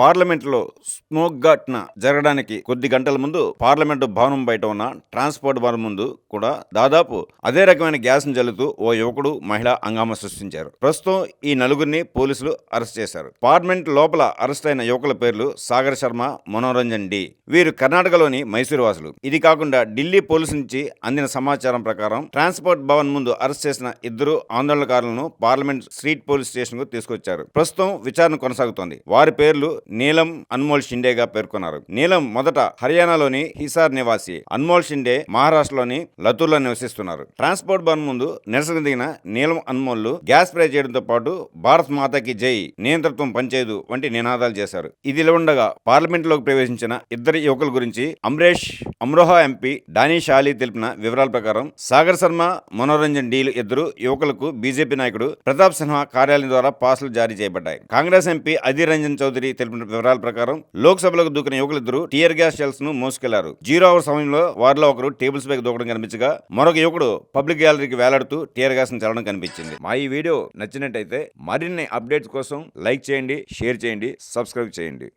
పార్లమెంట్లో స్మోక్ ఘటన జరగడానికి కొద్ది గంటల ముందు పార్లమెంటు భవనం బయట ఉన్న ట్రాన్స్పోర్ట్ భవనం ముందు కూడా దాదాపు అదే రకమైన గ్యాస్ జల్లుతూ ఓ యువకుడు మహిళ హంగామా సృష్టించారు. ప్రస్తుతం ఈ నలుగురిని పోలీసులు అరెస్ట్ చేశారు. పార్లమెంట్ లోపల అరెస్ట్ అయిన యువకుల పేర్లు సాగర్ శర్మ మనోరంజన్ డి. వీరు కర్ణాటకలోని మైసూరు వాసులు. ఇది కాకుండా ఢిల్లీ పోలీసు నుంచి అందిన సమాచారం ప్రకారం ట్రాన్స్పోర్ట్ భవన్ ముందు అరెస్ట్ చేసిన ఇద్దరు ఆందోళనకారులను పార్లమెంట్ స్ట్రీట్ పోలీస్ స్టేషన్కు తీసుకొచ్చారు. ప్రస్తుతం విచారణ కొనసాగుతోంది. వారి పేర్లు నీలం అన్మోల్ షిండేగా పేర్కొన్నారు. నీలం మొదట హర్యానాలోని హిసార్ నివాసి అన్మోల్ షిండే మహారాష్ట్రలోని లతూర్లో నివసిస్తున్నారు. ట్రాన్స్పోర్ట్ బంద్ ముందు నిరసన దిగిన నీలం అన్మోల్ గ్యాస్ స్ప్రే చేయడంతో పాటు భారత్ మాతాకి జై నియంతృత్వం పనిచేయదు వంటి నినాదాలు చేశారు. ఇది ఉండగా పార్లమెంట్లోకి ప్రవేశించిన ఇద్దరు యువకుల గురించి అమరేష్ అమ్రోహా ఎంపీ డానిష్ ఆలీ తెలిపిన వివరాల ప్రకారం సాగర్ శర్మ మనోరంజన్ డీలు ఇద్దరు యువకులకు బీజేపీ నాయకుడు ప్రతాప్ సిన్హా కార్యాలయం ద్వారా పాసులు జారీ చేయబడ్డాయి. కాంగ్రెస్ ఎంపీ అధీర్ రంజన్ చౌదరి తెలిపిన వివరాల ప్రకారం లోక్సభలోకి దూకిన యువకులిద్దరూ టీయర్ గ్యాస్ షెల్స్ను మోసుకెళ్ళారు. జీరో అవర్ సమయంలో వారిలో ఒకరు టేబుల్స్ పైకి దూకడం కనిపించగా మరొక యువకుడు పబ్లిక్ గ్యాలరీకి వేలాడుతూ టీయర్ గ్యాస్ను చల్లడం కనిపించింది. మా ఈ వీడియో నచ్చినట్టయితే మరిన్ని అప్డేట్స్ కోసం లైక్ చేయండి షేర్ చేయండి సబ్స్క్రైబ్ చేయండి.